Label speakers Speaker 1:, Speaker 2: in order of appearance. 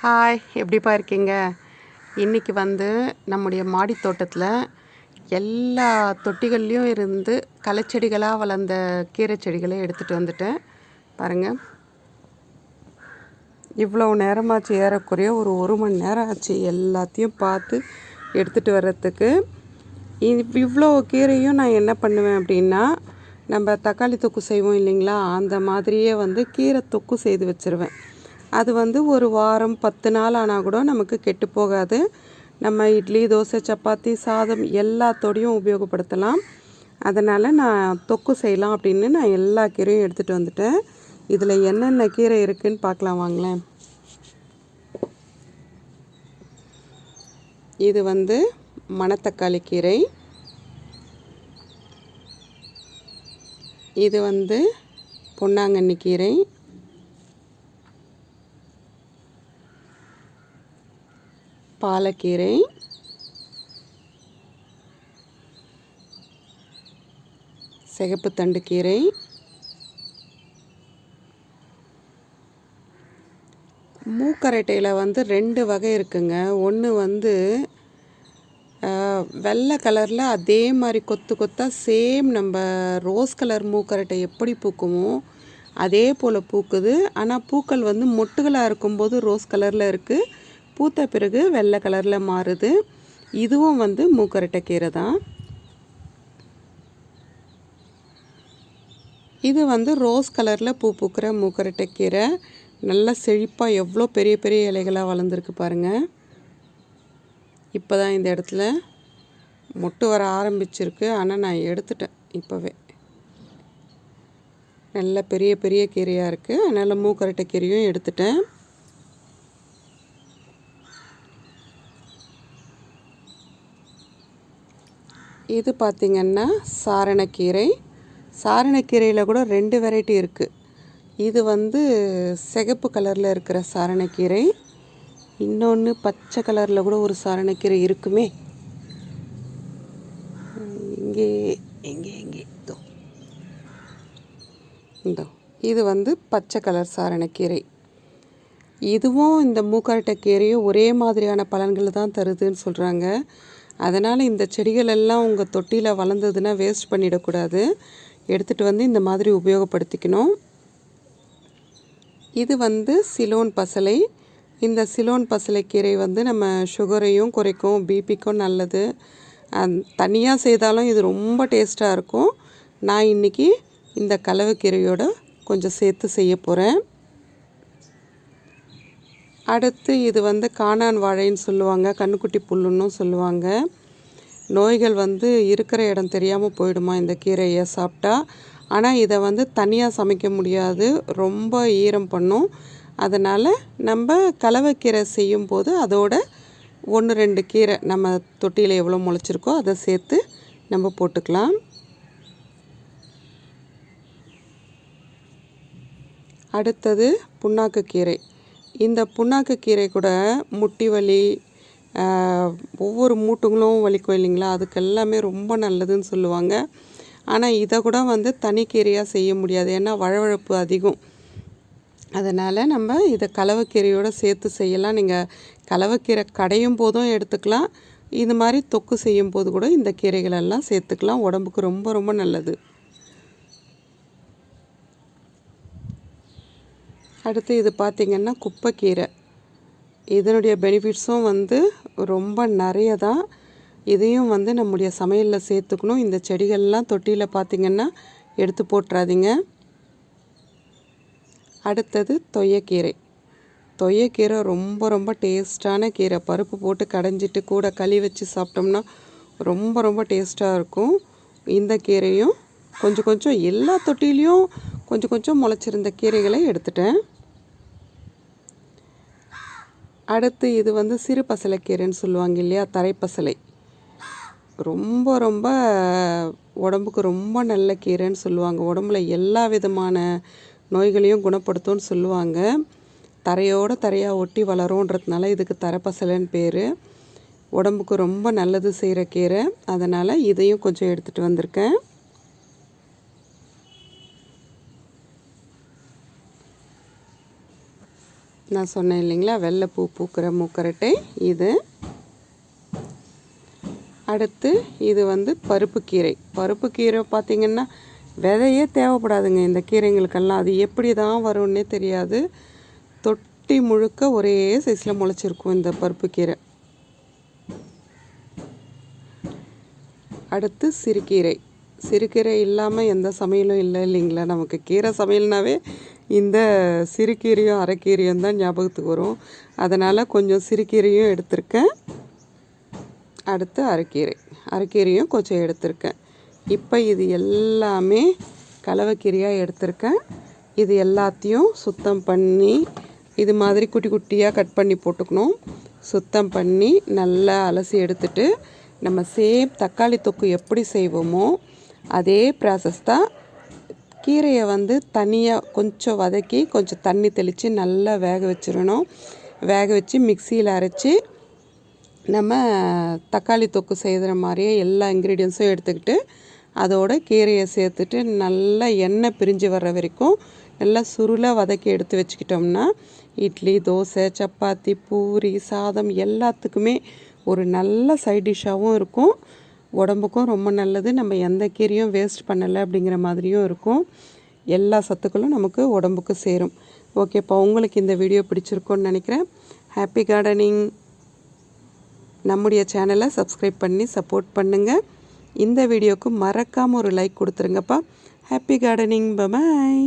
Speaker 1: Hi எப்படிப்பா இருக்கீங்க? இன்றைக்கி வந்து நம்முடைய மாடி தோட்டத்தில் எல்லா தொட்டிகள்லேயும் இருந்து களைச்செடிகளாக வளர்ந்த கீரை செடிகளை எடுத்துகிட்டு வந்துட்டேன். பாருங்கள் இவ்வளோ நேரமாச்சு ஏறக்குறைய ஒரு ஒரு மணி நேரம் ஆச்சு எல்லாத்தையும் பார்த்து எடுத்துகிட்டு வர்றதுக்கு. இவ்வளோ கீரையும் நான் என்ன பண்ணுவேன் அப்படின்னா நம்ம தக்காளி தொக்கு செய்வோம் இல்லைங்களா? அந்த மாதிரியே வந்து கீரை தொக்கு செய்து வச்சுருவேன். அது வந்து ஒரு வாரம் பத்து நாள் ஆனால் கூட நமக்கு கெட்டு போகாது. நம்ம இட்லி தோசை சப்பாத்தி சாதம் எல்லாத்தோடையும் உபயோகப்படுத்தலாம். அதனால் நான் தொக்கு செய்யலாம் அப்படின்னு நான் எல்லா கீரையும் எடுத்துகிட்டு வந்துட்டேன். இதில் என்னென்ன கீரை இருக்குன்னு பார்க்கலாம் வாங்களேன். இது வந்து மணத்தக்காளி கீரை. இது வந்து பொன்னாங்கண்ணி கீரை. பாலக்கீரை. சிகப்பு தண்டு கீரை. மூக்கரட்டையில் வந்து ரெண்டு வகை இருக்குங்க. ஒன்று வந்து வெள்ளை கலரில் அதே மாதிரி கொத்து கொத்தாக சேம் நம்ம ரோஸ் கலர் மூக்கரட்டை எப்படி பூக்குமோ அதே போல் பூக்குது. ஆனால் பூக்கள் வந்து மொட்டுகளாக இருக்கும்போது ரோஸ் கலரில் இருக்குது பூத்த பிறகு வெள்ளை கலரில் மாறுது. இதுவும் வந்து மூக்கரட்டை கீரை தான். இது வந்து ரோஸ் கலரில் பூ பூக்கிற மூக்கரட்டை கீரை. நல்லா செழிப்பாக எவ்வளோ பெரிய பெரிய இலைகளாக வளர்ந்துருக்கு பாருங்கள் இப்போ தான் இந்த இடத்துல மொட்டு வர ஆரம்பிச்சிருக்கு. ஆனால் நான் எடுத்துட்டேன் இப்போவே. நல்ல பெரிய பெரிய கீரையாக இருக்குது அதனால் மூக்கரட்டை கீரையும் எடுத்துட்டேன். இது பார்த்திங்கன்னா சாரணக்கீரை. சாரணக்கீரையில் கூட ரெண்டு வெரைட்டி இருக்குது இது வந்து சிகப்பு கலரில் இருக்கிற சாரணக்கீரை. இன்னொன்று பச்சை கலரில் கூட ஒரு சாரணக்கீரை இருக்குமே. இங்கே எங்கே எங்கே இதோ. இதோ இது வந்து பச்சை கலர் சாரணக்கீரை. இதுவும் இந்த மூக்கரட்டை கீரையும் ஒரே மாதிரியான பலன்கள் தான் தருதுன்னு சொல்கிறாங்க அதனால் இந்த செடிகள் எல்லாம் உங்கள் தொட்டியில் வளர்ந்ததுன்னா வேஸ்ட் பண்ணிடக்கூடாது. எடுத்துகிட்டு வந்து இந்த மாதிரி உபயோகப்படுத்திக்கணும். இது வந்து சிலோன் பசலை. இந்த சிலோன் பசலை கீரை வந்து நம்ம சுகரையும் குறைக்கும் பிபிக்கும் நல்லது. தனியாக செய்தாலும் இது ரொம்ப டேஸ்ட்டாக இருக்கும். நான் இன்றைக்கி இந்த கலவை கொஞ்சம் சேர்த்து செய்ய போகிறேன் அடுத்து இது வந்து காணான் வாழைன்னு சொல்லுவாங்க கண்ணுக்குட்டி புல்லுன்னு சொல்லுவாங்க. நோய்கள் வந்து இருக்கிற இடம் தெரியாமல் போயிடுமா இந்த கீரையை சாப்பிட்டா? ஆனால் இதை வந்து தனியாக சமைக்க முடியாது. ரொம்ப ஈரம் பண்ணும். அதனால் நம்ம கலவைக்கீரை செய்யும்போது அதோட ஒன்று ரெண்டு கீரை நம்ம தொட்டியில் எவ்வளோ முளைச்சிருக்கோ அதை சேர்த்து நம்ம போட்டுக்கலாம். அடுத்தது புண்ணாக்கு கீரை. இந்த புண்ணாக்கு கீரை கூட முட்டி வலி ஒவ்வொரு மூட்டுங்களும் வலிக்கும் இல்லைங்களா? அதுக்கு எல்லாமே ரொம்ப நல்லதுன்னு சொல்லுவாங்க. ஆனால் இதை கூட வந்து தனி கீரையாக செய்ய முடியாது. ஏன்னா வழவழப்பு அதிகம். அதனால் நம்ம இதை கலவைக்கீரையோடு சேர்த்து செய்யலாம். நீங்கள் கலவைக்கீரை கடையும் போதும் எடுத்துக்கலாம். இது மாதிரி தொக்கு செய்யும் போது கூட இந்த கீரைகளெல்லாம் சேர்த்துக்கலாம். உடம்புக்கு ரொம்ப ரொம்ப நல்லது. அடுத்து இது பார்த்திங்கன்னா குப்பைக்கீரை. இதனுடைய பெனிஃபிட்ஸும் வந்து ரொம்ப நிறைய தான் இதையும் வந்து நம்முடைய சமையலில் சேர்த்துக்கணும். இந்த செடிகள்லாம் தொட்டியில் பார்த்திங்கன்னா எடுத்து போட்டுறாதீங்க. அடுத்தது தொய்யக்கீரை. தொய்யக்கீரை ரொம்ப ரொம்ப டேஸ்டான கீரை. பருப்பு போட்டு கடைஞ்சிட்டு கூட களி வச்சு சாப்பிட்டோம்னா ரொம்ப ரொம்ப டேஸ்ட்டாக இருக்கும். இந்த கீரையும் கொஞ்சம் கொஞ்சம் எல்லா தொட்டிலையும் கொஞ்சம் கொஞ்சம் முளைச்சிருந்த கீரைகளை எடுத்துட்டேன். அடுத்து இது வந்து சிறு பசலைக்கீரைன்னு சொல்லுவாங்க இல்லையா? தரைப்பசலை ரொம்ப ரொம்ப உடம்புக்கு ரொம்ப நல்ல கீரைன்னு சொல்லுவாங்க. உடம்புல எல்லா விதமான நோய்களையும் குணப்படுத்தும்னு சொல்லுவாங்க. தரையோடு தரையாக ஒட்டி வளரும்ன்றதுனால இதுக்கு தரப்பசலைன்னு பேர். உடம்புக்கு ரொம்ப நல்லது செய்கிற கீரை. அதனால் இதையும் கொஞ்சம் எடுத்துகிட்டு வந்திருக்கேன். நான் சொன்னேன் இல்லைங்களா? வெள்ளை பூ பூக்கிற மூக்கரட்டை. இது. அடுத்து இது வந்து பருப்பு கீரை. பருப்பு கீரை பார்த்திங்கன்னா விதையே தேவைப்படாதுங்க. இந்த கீரைங்களுக்கெல்லாம் அது எப்படி தான் வரும்னே தெரியாது. தொட்டி முழுக்க ஒரே சைஸில் முளைச்சிருக்கும் இந்த பருப்பு கீரை. அடுத்து சிறுகீரை. சிறுகீரை இல்லாமல் எந்த சமையலும் இல்லை இல்லைங்களா? நமக்கு கீரை சமையல்னாவே இந்த சிறுகீரையும் அரைக்கீரையும் தான் ஞாபகத்துக்கு வரும். அதனால் கொஞ்சம் சிறுகீரையும் எடுத்திருக்கேன். அடுத்து அரைக்கீரை. அரைக்கீரையும் கொஞ்சம் எடுத்திருக்கேன். இப்போ இது எல்லாமே கலவைக்கீரையாக எடுத்திருக்கேன். இது எல்லாத்தையும் சுத்தம் பண்ணி இது மாதிரி குட்டி குட்டியாக கட் பண்ணி போட்டுக்கணும். சுத்தம் பண்ணி நல்லா அலசி எடுத்துட்டு நம்ம சேம் தக்காளி தொக்கு எப்படி செய்வோமோ அதே ப்ராசஸ் தான் கீரையை வந்து தனியாக கொஞ்சம் வதக்கி கொஞ்சம் தண்ணி தெளித்து நல்லா வேக வச்சிடணும். வேக வச்சு மிக்சியில் அரைச்சி நம்ம தக்காளி தொக்கு செய்கிற மாதிரியே எல்லா இன்க்ரீடியன்ஸும் எடுத்துக்கிட்டு அதோட கீரையை சேர்த்துட்டு நல்லா எண்ணெய் பிரிஞ்சு வர்ற வரைக்கும் நல்லா சுருளாக வதக்கி எடுத்து வச்சுக்கிட்டோம்னா இட்லி தோசை சப்பாத்தி பூரி சாதம் எல்லாத்துக்குமே ஒரு நல்ல சைட் டிஷ்ஷாகவும் இருக்கும். உடம்புக்கும் ரொம்ப நல்லது. நம்ம எந்த கீரையும் வேஸ்ட் பண்ணலை அப்படிங்கிற மாதிரியும் இருக்கும். எல்லா சத்துக்களும் நமக்கு உடம்புக்கு சேரும். ஓகேப்பா உங்களுக்கு இந்த வீடியோ பிடிச்சிருக்கோன்னு நினைக்கிறேன். ஹாப்பி கார்டனிங் நம்முடைய சேனலை சப்ஸ்கிரைப் பண்ணி சப்போர்ட் பண்ணுங்கள் இந்த வீடியோவுக்கு மறக்காமல் ஒரு like கொடுத்துருங்கப்பா. Happy gardening bye bye